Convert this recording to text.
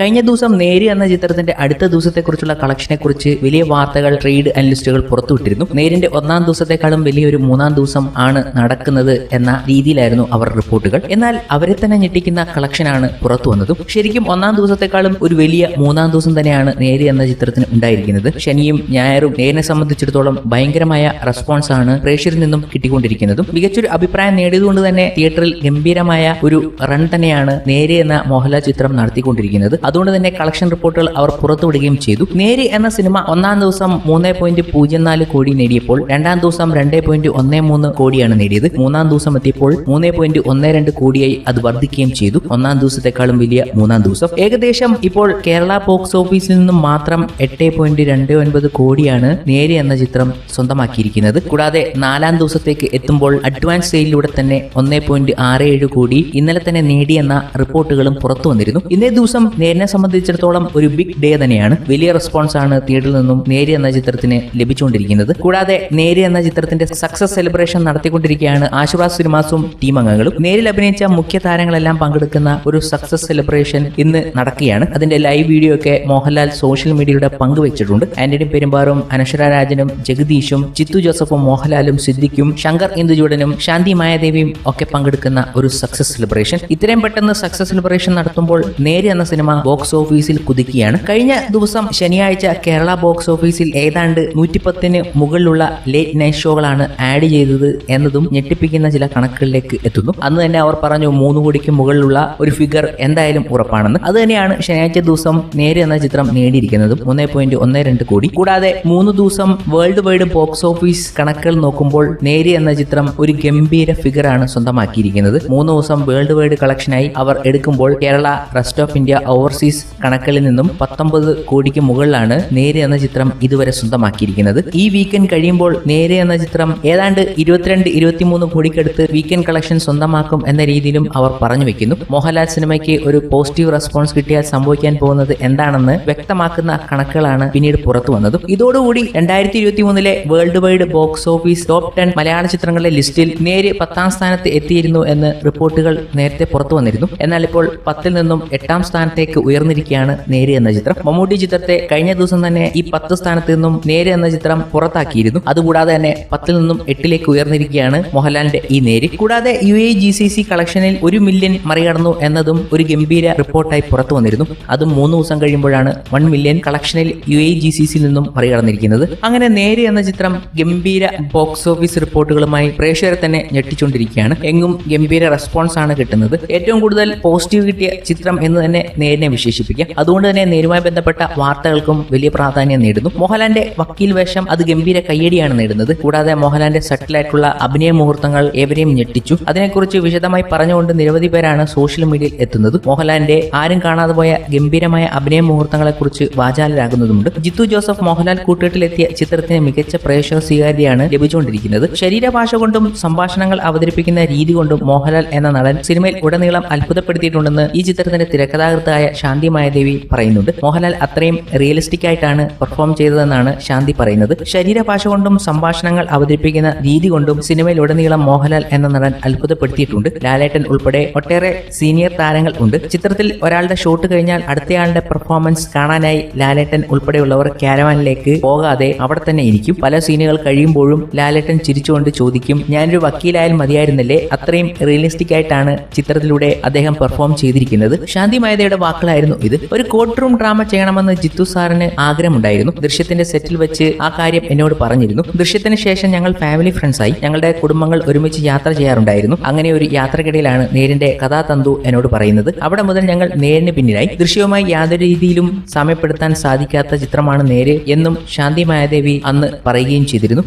കഴിഞ്ഞ ദിവസം നേരി എന്ന ചിത്രത്തിന്റെ അടുത്ത ദിവസത്തെക്കുറിച്ചുള്ള കളക്ഷനെ കുറിച്ച് വലിയ വാർത്തകൾ ട്രേഡ് അനലിസ്റ്റുകൾ പുറത്തുവിട്ടിരുന്നു. നേരിന്റെ ഒന്നാം ദിവസത്തെക്കാളും വലിയൊരു മൂന്നാം ദിവസം ആണ് നടക്കുന്നത് എന്ന രീതിയിലായിരുന്നു അവർ റിപ്പോർട്ടുകൾ. എന്നാൽ അവരെ തന്നെ ഞെട്ടിക്കുന്ന കളക്ഷനാണ് പുറത്തു വന്നതും. ശരിക്കും ഒന്നാം ദിവസത്തെക്കാളും ഒരു വലിയ മൂന്നാം ദിവസം തന്നെയാണ് നേരി എന്ന ചിത്രത്തിന് ഉണ്ടായിരിക്കുന്നത്. ശനിയും ഞായറും നേരിനെ സംബന്ധിച്ചിടത്തോളം ഭയങ്കരമായ റെസ്പോൺസ് ആണ് പ്രേക്ഷകരിൽ നിന്നും കിട്ടിക്കൊണ്ടിരിക്കുന്നതും. മികച്ചൊരു അഭിപ്രായം നേടിയതുകൊണ്ട് തന്നെ തിയേറ്ററിൽ ഗംഭീരമായ ഒരു റൺ തന്നെയാണ് നേരി എന്ന മോഹൻലാൽ ചിത്രം നടത്തിക്കൊണ്ടിരിക്കുന്നത്. അതുകൊണ്ട് തന്നെ കളക്ഷൻ റിപ്പോർട്ടുകൾ അവർ പുറത്തുവിടുകയും ചെയ്തു. നേരി എന്ന സിനിമ ഒന്നാം ദിവസം മൂന്ന് പോയിന്റ് പൂജ്യം നാല് കോടി നേടിയപ്പോൾ രണ്ടാം ദിവസം രണ്ട് പോയിന്റ് ഒന്ന് മൂന്ന് കോടിയാണ് നേടിയത്. മൂന്നാം ദിവസം എത്തിയപ്പോൾ മൂന്ന് പോയിന്റ് ഒന്ന് രണ്ട് കോടിയായി അത് വർദ്ധിക്കുകയും ചെയ്തു. ഒന്നാം ദിവസത്തെക്കാളും വലിയ മൂന്നാം ദിവസം. ഏകദേശം ഇപ്പോൾ കേരള ബോക്സ് ഓഫീസിൽ നിന്നും മാത്രം എട്ട് പോയിന്റ് രണ്ട് ഒൻപത് കോടിയാണ് നേരി എന്ന ചിത്രം സ്വന്തമാക്കിയിരിക്കുന്നത്. കൂടാതെ നാലാം ദിവസത്തേക്ക് എത്തുമ്പോൾ അഡ്വാൻസ് സെയിലിലൂടെ തന്നെ ഒന്ന് പോയിന്റ് ആറ് ഏഴ് കോടി ഇന്നലെ തന്നെ നേടിയെന്ന റിപ്പോർട്ടുകളും പുറത്തു വന്നിരുന്നു ഇന്നേ ദിവസം നേരിനെ സംബന്ധിച്ചിടത്തോളം ഒരു ബിഗ് ഡേ തന്നെയാണ്. വലിയ റെസ്പോൺസ് ആണ് തിയേറ്ററിൽ നിന്നും നേരി എന്ന ചിത്രത്തിന് ലഭിച്ചുകൊണ്ടിരിക്കുന്നത്. കൂടാതെ നേരി എന്ന ചിത്രത്തിന്റെ സക്സസ് സെലിബ്രേഷൻ നടത്തിക്കൊണ്ടിരിക്കുകയാണ് ആശുവാസ് സിനിമാസും ടീം അംഗങ്ങളും. നേരിൽ അഭിനയിച്ച മുഖ്യ താരങ്ങളെല്ലാം പങ്കെടുക്കുന്ന ഒരു സക്സസ് സെലിബ്രേഷൻ ഇന്ന് നടക്കുകയാണ്. അതിന്റെ ലൈവ് വീഡിയോ ഒക്കെ മോഹൻലാൽ സോഷ്യൽ മീഡിയയുടെ പങ്കുവച്ചിട്ടുണ്ട് ആന്റണി പെരുമ്പാറും അനശ്വര രാജനും ജഗദീഷും ചിത്തു ജോസഫും മോഹൻലാലും സിദ്ദിഖും ശങ്കർ ഇന്ദുജൂടനും ശാന്തി മായാദേവിയും ഒക്കെ പങ്കെടുക്കുന്ന ഒരു സക്സസ് സെലിബ്രേഷൻ ഇത്രയും പെട്ടെന്ന് സക്സസ് സെലിബ്രേഷൻ നടത്തുമ്പോൾ നേരി എന്ന സിനിമ ബോക്സ് ഓഫീസിൽ കുതിക്കുകയാണ്. കഴിഞ്ഞ ദിവസം ശനിയാഴ്ച കേരള ബോക്സ് ഓഫീസിൽ ഏതാണ്ട് നൂറ്റിപ്പത്തിന് മുകളിലുള്ള ലേറ്റ് നൈറ്റ് ഷോകളാണ് ആഡ് ചെയ്തത് എന്നതും ഞെട്ടിപ്പിക്കുന്ന ചില കണക്കുകളിലേക്ക് എത്തുന്നു. അന്ന് തന്നെ അവർ പറഞ്ഞു മൂന്ന് കോടിക്ക് മുകളിലുള്ള ഒരു ഫിഗർ എന്തായാലും ഉറപ്പാണെന്ന്. അത് തന്നെയാണ് ശനിയാഴ്ച ദിവസം നേര് എന്ന ചിത്രം നേടിയിരിക്കുന്നതും. മൂന്ന് പോയിന്റ് ഒന്ന് രണ്ട് കോടി. കൂടാതെ മൂന്ന് ദിവസം വേൾഡ് വൈഡ് ബോക്സ് ഓഫീസ് കണക്കുകൾ നോക്കുമ്പോൾ നേര് എന്ന ചിത്രം ഒരു ഗംഭീര ഫിഗറാണ് സ്വന്തമാക്കിയിരിക്കുന്നത്. മൂന്ന് ദിവസം വേൾഡ് വൈഡ് കളക്ഷനായി അവർ എടുക്കുമ്പോൾ Kerala rest of India overseas കണക്കുകളിൽ നിന്നും പത്തൊമ്പത് കോടിക്ക് മുകളിലാണ് നേരെ എന്ന ചിത്രം ഇതുവരെ സ്വന്തമാക്കിയിരിക്കുന്നത്. ഈ വീക്കെൻഡ് കഴിയുമ്പോൾ നേരെ എന്ന ചിത്രം ഏതാണ്ട് ഇരുപത്തിരണ്ട് ഇരുപത്തിമൂന്ന് കോടിക്കടുത്ത് വീക്കെൻഡ് കളക്ഷൻ സ്വന്തമാക്കും എന്ന രീതിയിലും അവർ പറഞ്ഞു വെക്കുന്നു. മോഹൻലാൽ സിനിമയ്ക്ക് ഒരു പോസിറ്റീവ് റെസ്പോൺസ് കിട്ടിയാൽ സംഭവിക്കാൻ പോകുന്നത് എന്താണെന്ന് വ്യക്തമാക്കുന്ന കണക്കുകളാണ് പിന്നീട് പുറത്തു വന്നതും. ഇതോടുകൂടി രണ്ടായിരത്തി ഇരുപത്തി മൂന്നിലെ world wide box office top ten മലയാള ചിത്രങ്ങളുടെ ലിസ്റ്റിൽ നേരെ പത്താം സ്ഥാനത്ത് എത്തിയിരുന്നു എന്ന് റിപ്പോർട്ടുകൾ നേരത്തെ പുറത്തു വന്നിരുന്നു. എന്നാൽ ഇപ്പോൾ പത്തിൽ നിന്നും എട്ടാം സ്ഥാനത്തേക്ക് ഉയർന്നിരിക്കുകയാണ് നേര് എന്ന ചിത്രം. മമ്മൂട്ടി ചിത്രത്തെ കഴിഞ്ഞ ദിവസം തന്നെ ഈ പത്ത് സ്ഥാനത്ത് നിന്നും നേര് എന്ന ചിത്രം പുറത്താക്കിയിരുന്നു. അതുകൂടാതെ തന്നെ പത്തിൽ നിന്നും എട്ടിലേക്ക് ഉയർന്നിരിക്കുകയാണ് മോഹൻലാലിന്റെ ഈ നേര്. കൂടാതെ U A G C C കളക്ഷനിൽ ഒരു മില്യൺ മറികടന്നു എന്നതും ഒരു ഗംഭീര റിപ്പോർട്ടായി പുറത്തു വന്നിരുന്നു. അതും മൂന്ന് ദിവസം കഴിയുമ്പോഴാണ് വൺ മില്യൺ കളക്ഷനിൽ യു എ ജി സി സിയിൽ നിന്നും മറികടന്നിരിക്കുന്നത്. അങ്ങനെ നേര് എന്ന ചിത്രം ഗംഭീര ബോക്സ് ഓഫീസ് റിപ്പോർട്ടുകളുമായി പ്രേക്ഷകരെ തന്നെ ഞെട്ടിച്ചുകൊണ്ടിരിക്കുകയാണ്. എങ്ങും ഗംഭീര റെസ്പോൺസ് ആണ് കിട്ടുന്നത്. ഏറ്റവും കൂടുതൽ പോസിറ്റീവ് കിട്ടിയ ചിത്രം എന്ന് തന്നെ നേരിനെ വിശേഷിപ്പിക്കാം അതുകൊണ്ട് തന്നെ നേരുമായി ബന്ധപ്പെട്ട വാർത്തകൾക്കും വലിയ പ്രാധാന്യം നേടുന്നു. മോഹൻലാലിന്റെ വക്കീൽ വേഷം അത് ഗംഭീര കയ്യടിയാണ് നേടുന്നത്. കൂടാതെ മോഹൻലാലിന്റെ സട്ടിലായിട്ടുള്ള അഭിനയ മുഹൂർത്തങ്ങൾ ഏവരെയും ഞെട്ടിച്ചു. അതിനെക്കുറിച്ച് വിശദമായി പറഞ്ഞുകൊണ്ട് നിരവധി പേരാണ് സോഷ്യൽ മീഡിയയിൽ എത്തുന്നത്. മോഹൻലാലിന്റെ ആരും കാണാതെ പോയ ഗംഭീരമായ അഭിനയ മുഹൂർത്തങ്ങളെക്കുറിച്ച് വാചാലരാകുന്നതുമുണ്ട്. ജിത്തു ജോസഫ് മോഹൻലാൽ കൂട്ടുകെട്ടിലെത്തിയ ചിത്രത്തിന് മികച്ച പ്രേക്ഷക സ്വീകാര്യതയാണ് ലഭിച്ചുകൊണ്ടിരിക്കുന്നത്. ശരീരഭാഷ കൊണ്ടും സംഭാഷണങ്ങൾ അവതരിപ്പിക്കുന്ന രീതി കൊണ്ടും മോഹൻലാൽ എന്ന നടൻ സിനിമയിൽ ഉടനീളം അത്ഭുതപ്പെടുത്തിയിട്ടുണ്ടെന്ന് ഈ ചിത്രത്തിന്റെ തിരക്കഥാകൃത്തായ ശാന്തി മായദേവി പറയുന്നുണ്ട്. മോഹൻലാൽ അത്രയും റിയലിസ്റ്റിക് ആയിട്ടാണ് പെർഫോം ചെയ്തതെന്നാണ് ശാന്തി പറയുന്നത്. ശരീരഭാഷ കൊണ്ടും സംഭാഷണങ്ങൾ അവതരിപ്പിക്കുന്ന രീതി കൊണ്ടും സിനിമയിൽ ഉടനീളം മോഹൻലാൽ എന്ന നടൻ അത്ഭുതപ്പെടുത്തിയിട്ടുണ്ട്. ലാലേട്ടൻ ഉൾപ്പെടെ ഒട്ടേറെ സീനിയർ താരങ്ങൾ ഉണ്ട്. ചിത്രത്തിൽ ഒരാളുടെ ഷോട്ട് കഴിഞ്ഞാൽ അടുത്തയാളുടെ പെർഫോമൻസ് കാണാനായി ലാലേട്ടൻ ഉൾപ്പെടെയുള്ളവർ ക്യാരവാനിലേക്ക് പോകാതെ അവിടെ തന്നെ ഇരിക്കും. പല സീനുകൾ കഴിയുമ്പോഴും ലാലേട്ടൻ ചിരിച്ചുകൊണ്ട് ചോദിക്കും ഞാനൊരു വക്കീലായാൽ മതിയായിരുന്നില്ലേ? അത്രയും റിയലിസ്റ്റിക് ആയിട്ടാണ് ചിത്രത്തിലൂടെ അദ്ദേഹം പെർഫോം ചെയ്തിരിക്കുന്നത്. ശാന്തി മായതയുടെ വാക്കുകളായിരുന്നു ഇത് ഒരു കോർട്ട് റൂം ഡ്രാമ ചെയ്യണമെന്ന് ജിത്തു സാറിന് ആഗ്രഹമുണ്ടായിരുന്നു. ദൃശ്യത്തിന്റെ സെറ്റിൽ വെച്ച് ആ കാര്യം എന്നോട് പറഞ്ഞിരുന്നു. ദൃശ്യത്തിന് ശേഷം ഞങ്ങൾ ഫാമിലി ഫ്രണ്ട്സ് ആയി. ഞങ്ങളുടെ കുടുംബങ്ങൾ ഒരുമിച്ച് യാത്ര ചെയ്യാറുണ്ടായിരുന്നു. അങ്ങനെ ഒരു യാത്രക്കിടയിലാണ് നേരിന്റെ കഥാതന്തു എന്നോട് പറയുന്നത്. അവിടെ മുതൽ ഞങ്ങൾ നേരിന് പിന്നിലായി. ദൃശ്യവുമായി യാതൊരു രീതിയിലും സാമ്യപ്പെടുത്താൻ സാധിക്കാത്ത ചിത്രമാണ് നേര് എന്നും ശാന്തി മായാദേവി അന്ന് പറയുകയും ചെയ്തിരുന്നു.